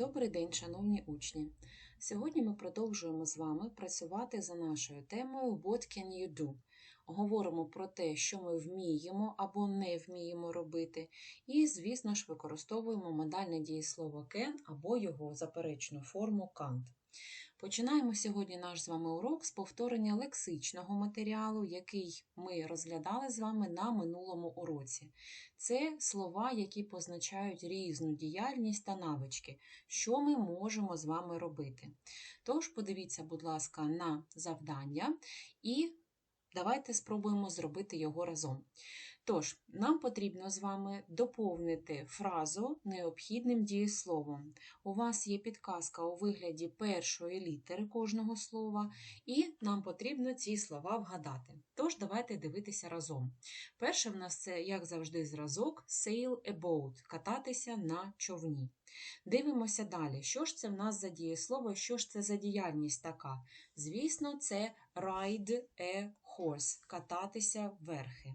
Добрий день, шановні учні! Сьогодні ми продовжуємо з вами працювати за нашою темою What can you do? Говоримо про те, що ми вміємо або не вміємо робити, і, звісно ж, використовуємо модальне дієслово can або його заперечну форму can't. Починаємо сьогодні наш з вами урок з повторення лексичного матеріалу, який ми розглядали з вами на минулому уроці. Це слова, які позначають різну діяльність та навички, що ми можемо з вами робити. Тож, подивіться, будь ласка, на завдання і давайте спробуємо зробити його разом. Тож, нам потрібно з вами доповнити фразу необхідним дієсловом. У вас є підказка у вигляді першої літери кожного слова, і нам потрібно ці слова вгадати. Тож, давайте дивитися разом. Перше в нас це, як завжди, зразок sail a boat – кататися на човні. Дивимося далі. Що ж це в нас за дієслово, що ж це за діяльність така? Звісно, це ride a horse – кататися верхи.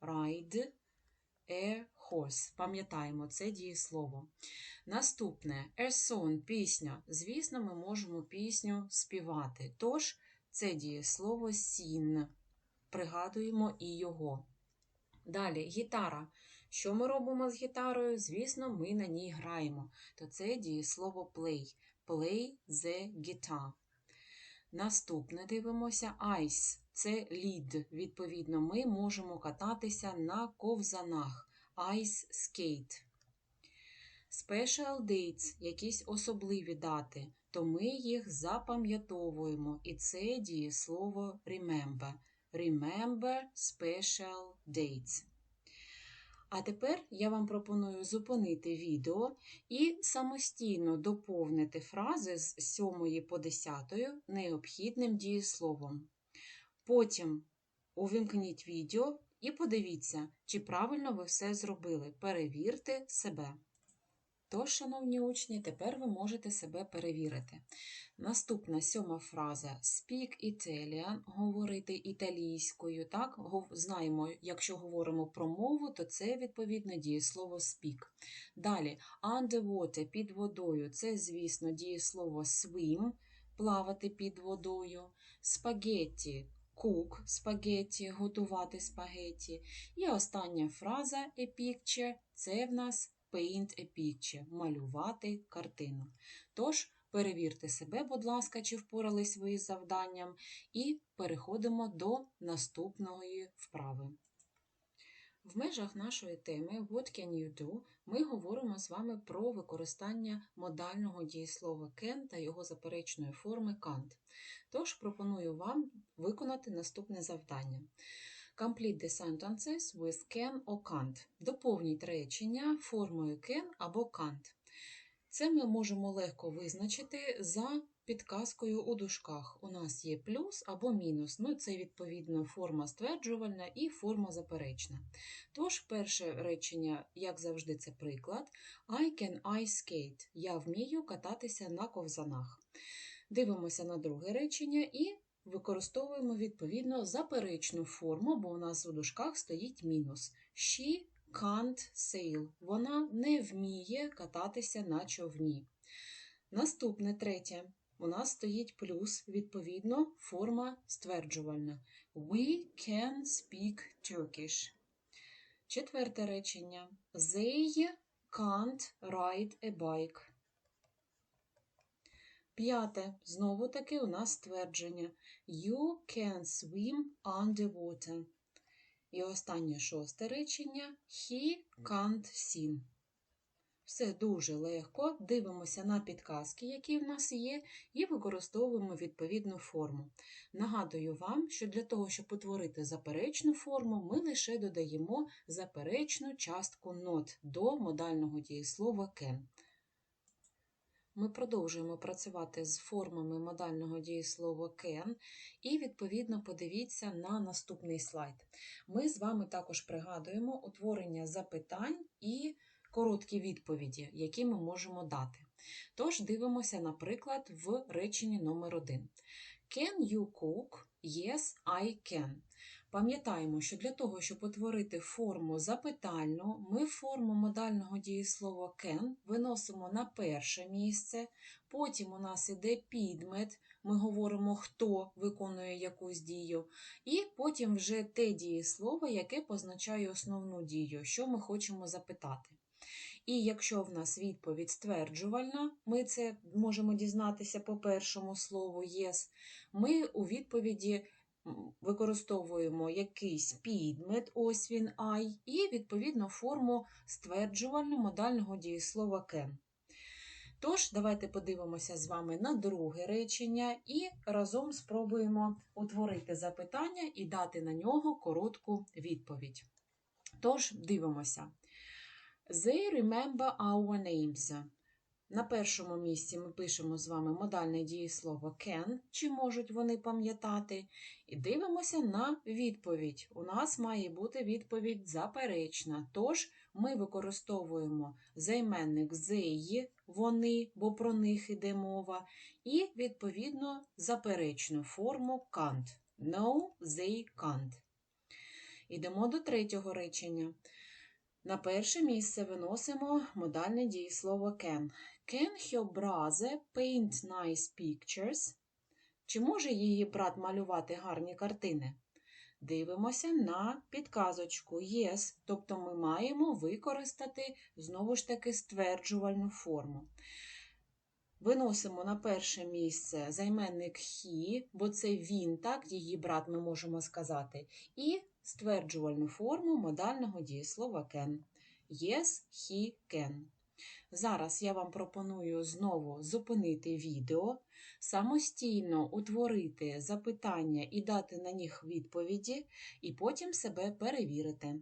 Ride a horse. Пам'ятаємо, це дієслово. Наступне a song – пісня. Звісно, ми можемо пісню співати. Тож, це дієслово sing. Пригадуємо і його. Далі гітара. Що ми робимо з гітарою? Звісно, ми на ній граємо. То це дієслово play. Play the guitar. Наступне дивимося ice. Це лід. Відповідно, ми можемо кататися на ковзанах. Ice skate. Special dates, якісь особливі дати, то ми їх запам'ятовуємо. І це дієслово remember. Remember special dates. А тепер я вам пропоную зупинити відео і самостійно доповнити фрази з 7 по 10 необхідним дієсловом. Потім увімкніть відео і подивіться, чи правильно ви все зробили. Перевірте себе. Тож, шановні учні, тепер ви можете себе перевірити. Наступна сьома фраза Speak Italian говорити італійською. Так, Знаємо, якщо говоримо про мову, то це відповідно дієслово speak. Далі underwater під водою це, звісно, дієслово swim плавати під водою, спагетті cook спагетті, готувати спагетті. І остання фраза a picture – це в нас paint a picture малювати картину. Тож, перевірте себе, будь ласка, чи впорались ви із завданням, і переходимо до наступної вправи. В межах нашої теми What can you do? Ми говоримо з вами про використання модального дієслова can та його заперечної форми can't. Тож пропоную вам виконати наступне завдання. Complete the sentences with can or can't. Доповніть речення формою can або can't. Це ми можемо легко визначити за підказкою у дужках. У нас є плюс або мінус. Ну, Це, відповідно, форма стверджувальна і форма заперечна. Тож, перше речення, як завжди, це приклад. I can ice skate. Я вмію кататися на ковзанах. Дивимося на друге речення і використовуємо відповідно заперечну форму, бо у нас у дужках стоїть мінус. She can't sail. Вона не вміє кататися на човні. Наступне третє. У нас стоїть плюс, відповідно, форма стверджувальна. We can speak Turkish. Четверте речення. They can't ride a bike. П'яте. Знову таки у нас ствердження. You can swim underwater. І останнє шосте речення He can't sing. Все дуже легко. Дивимося на підказки, які в нас є, і використовуємо відповідну форму. Нагадую вам, що для того, щоб утворити заперечну форму, ми лише додаємо заперечну частку not до модального дієслова can. Ми продовжуємо працювати з формами модального дієслова can, і, відповідно, подивіться на наступний слайд. Ми з вами також пригадуємо утворення запитань і короткі відповіді, які ми можемо дати. Тож дивимося, наприклад, в реченні номер 1 Can you cook? Yes, I can. Пам'ятаємо, що для того, щоб утворити форму запитальну, ми форму модального дієслова can виносимо на перше місце, потім у нас іде підмет, ми говоримо, хто виконує якусь дію, і потім вже те дієслово, яке позначає основну дію, що ми хочемо запитати. І якщо в нас відповідь стверджувальна, ми це можемо дізнатися по першому слову yes, ми у відповіді використовуємо якийсь підмет, ось він I, і відповідно форму стверджувальну модального дієслова can. Тож, давайте подивимося з вами на друге речення і разом спробуємо утворити запитання і дати на нього коротку відповідь. Тож, дивимося. They remember our names. На першому місці ми пишемо з вами модальне дієслово can, чи можуть вони пам'ятати, і дивимося на відповідь. У нас має бути відповідь заперечна, тож ми використовуємо займенник they, вони, бо про них іде мова, і, відповідно, заперечну форму can't. No, they can't. Ідемо до третього речення. На перше місце виносимо модальне дієслово can. Can your brother paint nice pictures? Чи може її брат малювати гарні картини? Дивимося на підказочку Yes, тобто ми маємо використати знову ж таки стверджувальну форму. Виносимо на перше місце займенник he, бо це він, так, її брат, ми можемо сказати, і стверджувальну форму модального дієслова can. Yes, he can. Зараз я вам пропоную знову зупинити відео, самостійно утворити запитання і дати на них відповіді, і потім себе перевірити.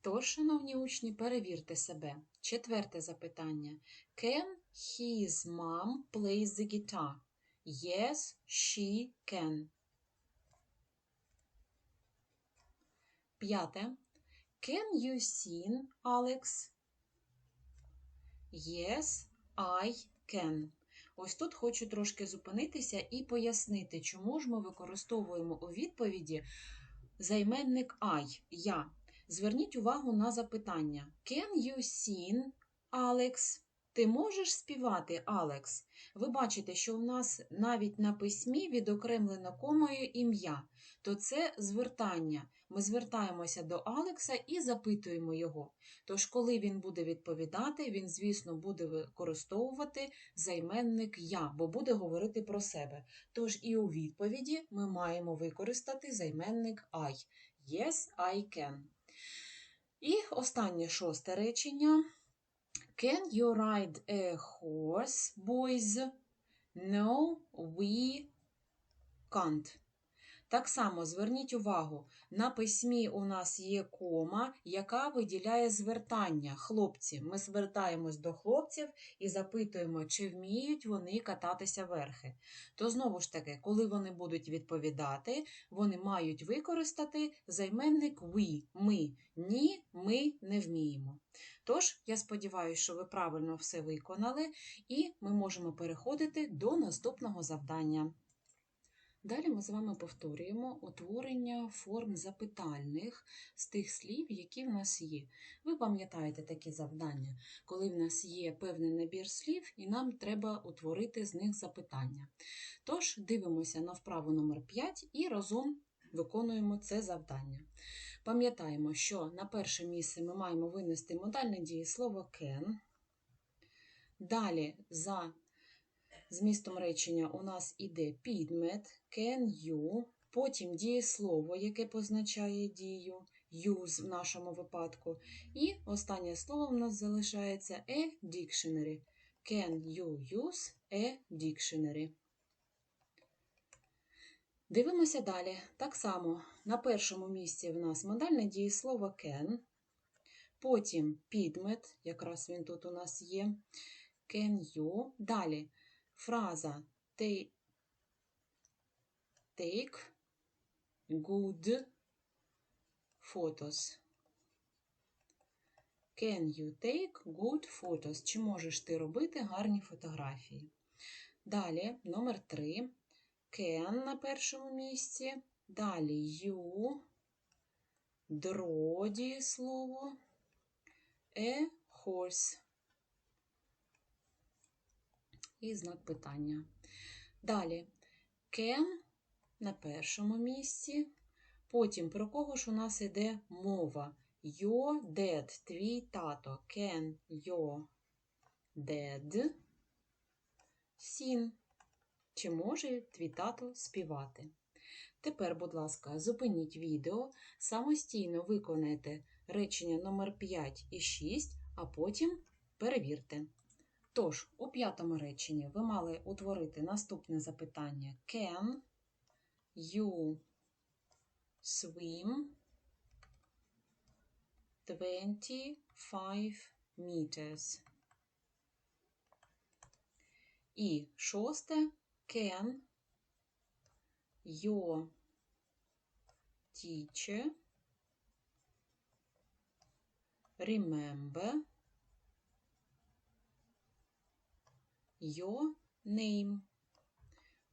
Тож, шановні учні, перевірте себе. Четверте запитання. Can his mom play the guitar? Yes, she can. П'яте. Can you sing, Alex? Yes, I can. Ось тут хочу трошки зупинитися і пояснити, чому ж ми використовуємо у відповіді займенник I, я. Зверніть увагу на запитання. Can you sing, Alex? Ти можеш співати, Алекс? Ви бачите, що у нас навіть на письмі відокремлено комою ім'я, то це звертання. Ми звертаємося до Алекса і запитуємо його. Тож, коли він буде відповідати, він, звісно, буде використовувати займенник я, бо буде говорити про себе. Тож і у відповіді ми маємо використати займенник I. Yes, I can. І останнє шосте речення. Can you ride a horse, boys? No, we can't. Так само зверніть увагу, на письмі у нас є кома, яка виділяє звертання. Хлопці. Ми звертаємось до хлопців і запитуємо, чи вміють вони кататися верхи. То знову ж таки, коли вони будуть відповідати, вони мають використати займенник we, ми. Ні, ми не вміємо. Тож, я сподіваюся, що ви правильно все виконали, і ми можемо переходити до наступного завдання. Далі ми з вами повторюємо утворення форм запитальних з тих слів, які в нас є. Ви пам'ятаєте такі завдання, коли в нас є певний набір слів, і нам треба утворити з них запитання. Тож, дивимося на вправу номер 5 і разом виконуємо це завдання. Пам'ятаємо, що на перше місце ми маємо винести модальне дієслово can. Далі за змістом речення у нас іде підмет can you, потім дієслово, яке позначає дію, use в нашому випадку. І останнє слово в нас залишається a dictionary. Can you use a dictionary? Дивимося далі. Так само на першому місці в нас модальне дієслово can, потім підмет, якраз він тут у нас є, can you. Далі фраза take, good photos. Can you take good photos? Чи можеш ти робити гарні фотографії? Далі, номер 3. Can на першому місці. Далі you, дро дієслово, a horse. І знак питання. Далі can на першому місці. Потім про кого ж у нас йде мова? Your dad, твій тато. Can your dad sing? Чи може твій тато співати? Тепер, будь ласка, зупиніть відео, самостійно виконайте речення номер 5 і 6, а потім перевірте. Тож, у п'ятому реченні ви мали утворити наступне запитання: Can you swim 25 meters? І шосте Can your teacher remember your name?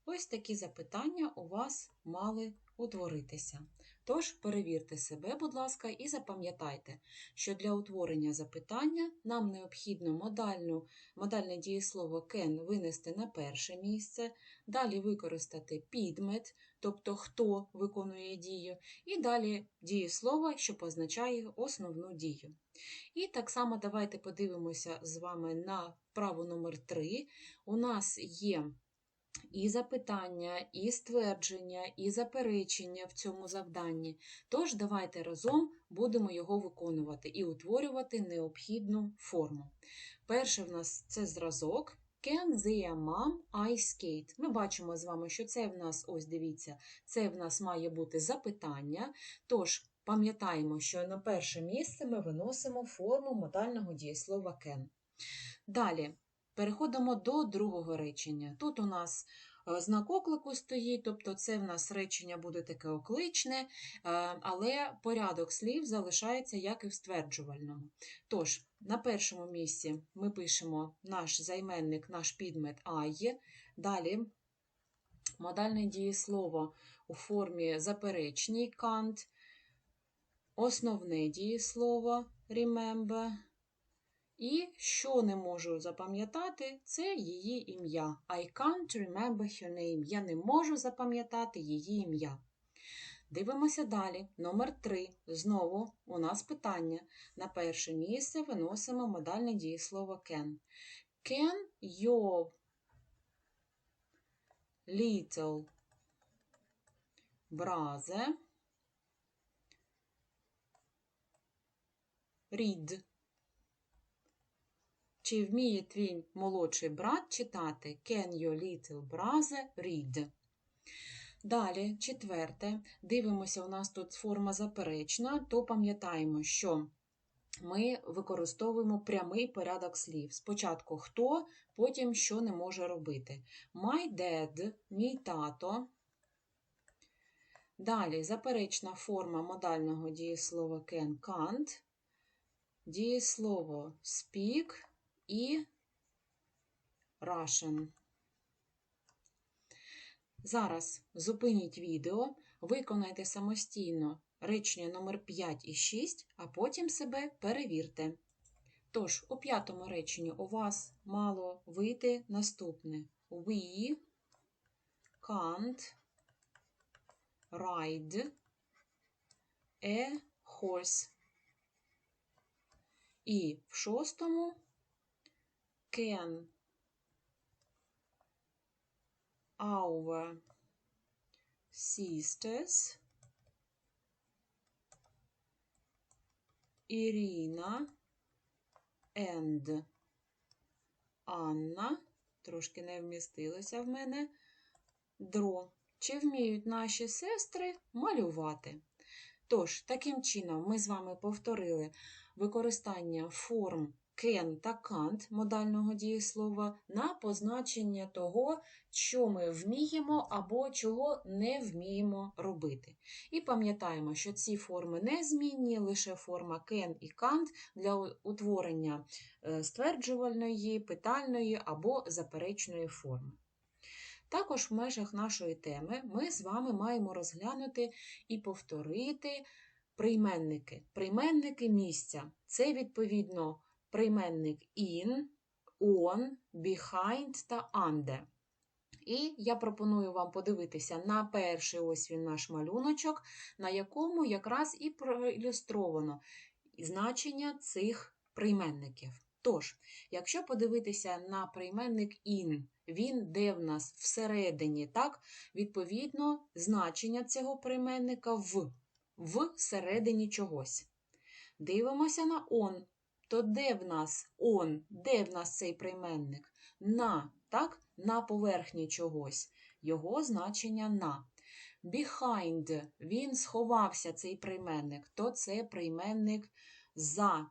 Ось такі запитання у вас мали утворитися. Тож перевірте себе, будь ласка, і запам'ятайте, що для утворення запитання нам необхідно модальну, модальне дієслово can винести на перше місце, далі використати підмет, тобто хто виконує дію, і далі дієслово, що позначає основну дію. І так само давайте подивимося з вами на вправу номер 3. У нас є і запитання, і ствердження, і заперечення в цьому завданні. Тож давайте разом будемо його виконувати і утворювати необхідну форму. Перше в нас це зразок. Can their mom ice skate? Ми бачимо з вами, що це в нас, ось дивіться, це в нас має бути запитання. Тож, пам'ятаємо, що на перше місце ми виносимо форму модального дієслова can. Далі. Переходимо до другого речення. Тут у нас е, знак оклику стоїть, тобто це в нас речення буде таке окличне, е, але порядок слів залишається як і в стверджувальному. Тож, на першому місці ми пишемо наш займенник, наш підмет I. Далі модальне дієслово у формі заперечній can't, основне дієслово remember. І що не можу запам'ятати, це її ім'я. I can't remember her name. Я не можу запам'ятати її ім'я. Дивимося далі. Номер 3. Знову у нас питання. На перше місце виносимо модальне дієслово can. Can your little brother read? Чи вміє твій молодший брат читати Can your little brother read? Далі, четверте, дивимося, у нас тут форма заперечна, то пам'ятаємо, що ми використовуємо прямий порядок слів. Спочатку хто, потім що не може робити. My dad, мій тато. Далі заперечна форма модального дієслова can, can't. Дієслово speak і Russian. Зараз зупиніть відео, виконайте самостійно речення номер 5 і 6, а потім себе перевірте. Тож, у п'ятому реченні у вас мало вийти наступне: We can't ride a horse. І в шостому can our sisters. Ірина and. Анна, трошки не вмістилося в мене, дро. Чи вміють наші сестри малювати? Тож, таким чином, ми з вами повторили використання форм can та can't модального дієслова на позначення того, що ми вміємо або чого не вміємо робити. І пам'ятаємо, що ці форми незмінні, лише форма can і can't для утворення е, стверджувальної, питальної або заперечної форми. Також в межах нашої теми ми з вами маємо розглянути і повторити прийменники. Прийменники місця. Це, відповідно, прийменник in, on, behind та under. І я пропоную вам подивитися на перший ось він наш малюночок, на якому якраз і проілюстровано значення цих прийменників. Тож, якщо подивитися на прийменник in, він де в нас всередині, так, відповідно, значення цього прийменника в, всередині чогось. Дивимося на on. То де в нас on, де в нас цей прийменник? На, так, на поверхні чогось. Його значення на. Behind, він сховався цей прийменник, то це прийменник за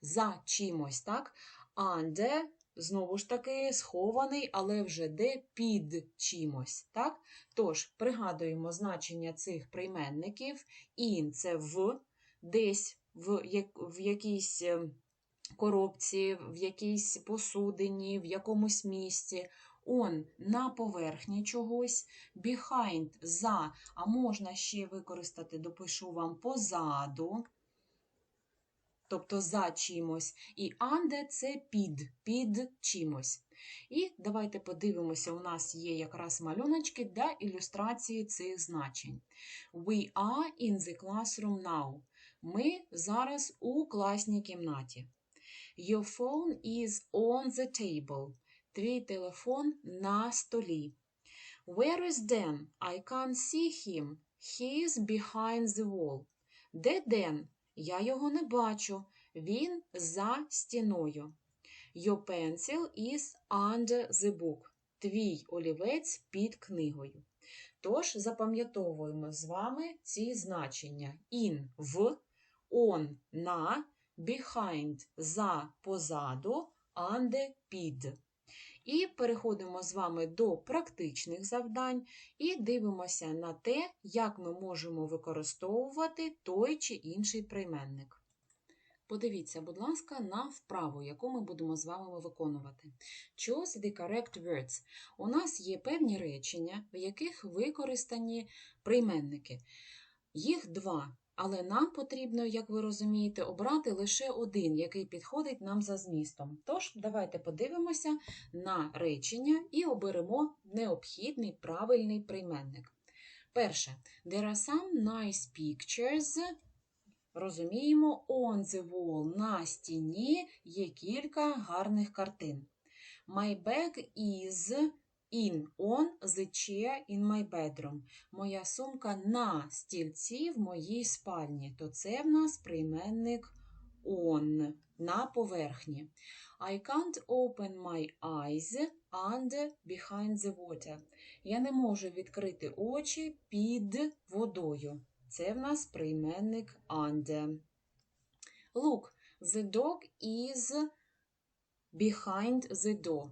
за чимось, так? Under, знову ж таки, схований, але вже де під чимось. так? Тож, пригадуємо значення цих прийменників. In – це в, десь в, в якійсь е, коробці, в якійсь посудині, в якомусь місці. On на поверхні чогось, behind за, а можна ще використати, допишу вам позаду тобто за чимось, і under – це під, під чимось. І давайте подивимося, у нас є якраз малюночки для ілюстрації цих значень. We are in the classroom now. Ми зараз у класній кімнаті. Your phone is on the table. Твій телефон на столі. Where is Dan? I can't see him. He is behind the wall. Де Ден? Я його не бачу. Він за стіною. Your pencil is under the book. Твій олівець під книгою. Тож запам'ятовуємо з вами ці значення: in в, on на, behind за позаду, under під. І переходимо з вами до практичних завдань і дивимося на те, як ми можемо використовувати той чи інший прийменник. Подивіться, будь ласка, на вправу, яку ми будемо з вами виконувати. Choose the correct words. У нас є певні речення, в яких використані прийменники. Їх два. Але нам потрібно, як ви розумієте, обрати лише один, який підходить нам за змістом. Тож, давайте подивимося на речення і оберемо необхідний правильний прийменник. Перше, there are some nice pictures. Розуміємо, on the wall на стіні є кілька гарних картин. My bag is in on the chair in my bedroom. Моя сумка на стільці в моїй спальні. То це в нас прийменник on на поверхні. I can't open my eyes under behind the water. Я не можу відкрити очі під водою. Це в нас прийменник under. Look, the dog is behind the door.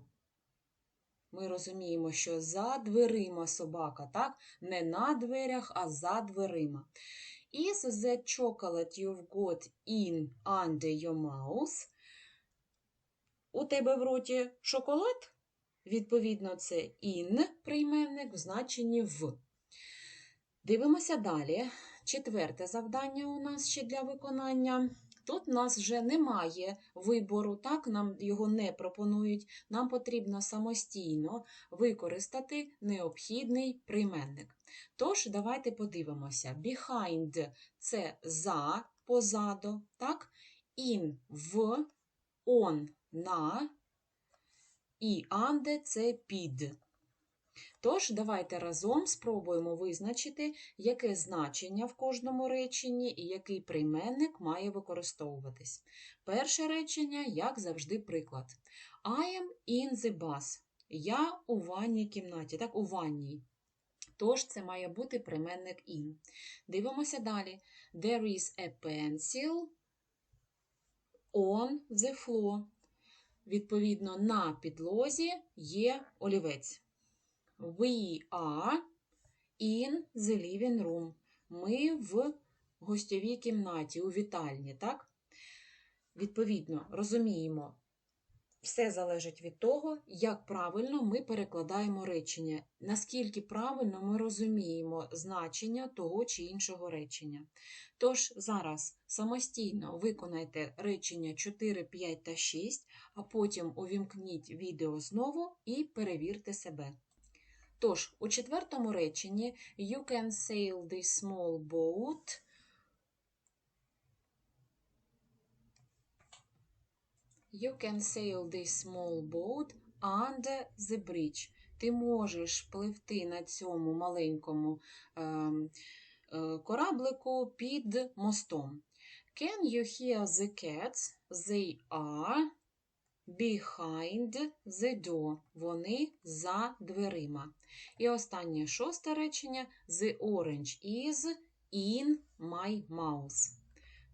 Ми розуміємо, що за дверима собака, так? Не на дверях, а за дверима. Is the chocolate you've got in under your mouth? У тебе в роті шоколад? Відповідно, це in прийменник в значенні в. Дивимося далі. Четверте завдання у нас ще для виконання. Тут у нас вже немає вибору, так, нам його не пропонують. Нам потрібно самостійно використати необхідний прийменник. Тож, давайте подивимося: behind це за, позаду, так? in в, on на, і under це під. Тож, давайте разом спробуємо визначити, яке значення в кожному реченні і який прийменник має використовуватись. Перше речення, як завжди, приклад. I am in the bus. Я у ванній кімнаті, так, у ванній. Тож, це має бути прийменник in. Дивимося далі. There is a pencil on the floor. Відповідно, на підлозі є олівець. We are in the living room. Ми в гостьовій кімнаті, у вітальні, так? Відповідно, розуміємо, Все залежить від того, як правильно ми перекладаємо речення, наскільки правильно ми розуміємо значення того чи іншого речення. Тож зараз самостійно виконайте речення 4, 5 та 6, а потім увімкніть відео знову і перевірте себе. Тож, у четвертому реченні You can sail this small boat. You can sail this small boat under the bridge. Ти можеш пливти на цьому маленькому ем, е, кораблику під мостом. Can you hear the cats? They are behind the door. Вони за дверима. І останнє шосте речення The orange is in my mouth.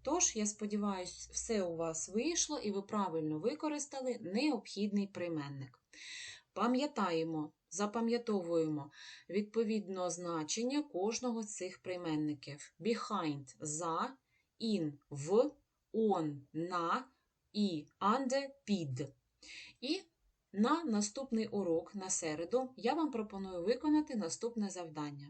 Тож, я сподіваюся, все у вас вийшло і ви правильно використали необхідний прийменник. Пам'ятаємо, запам'ятовуємо відповідно значення кожного з цих прийменників. Behind за, in в, on на і анде під. І на наступний урок на середу я вам пропоную виконати наступне завдання.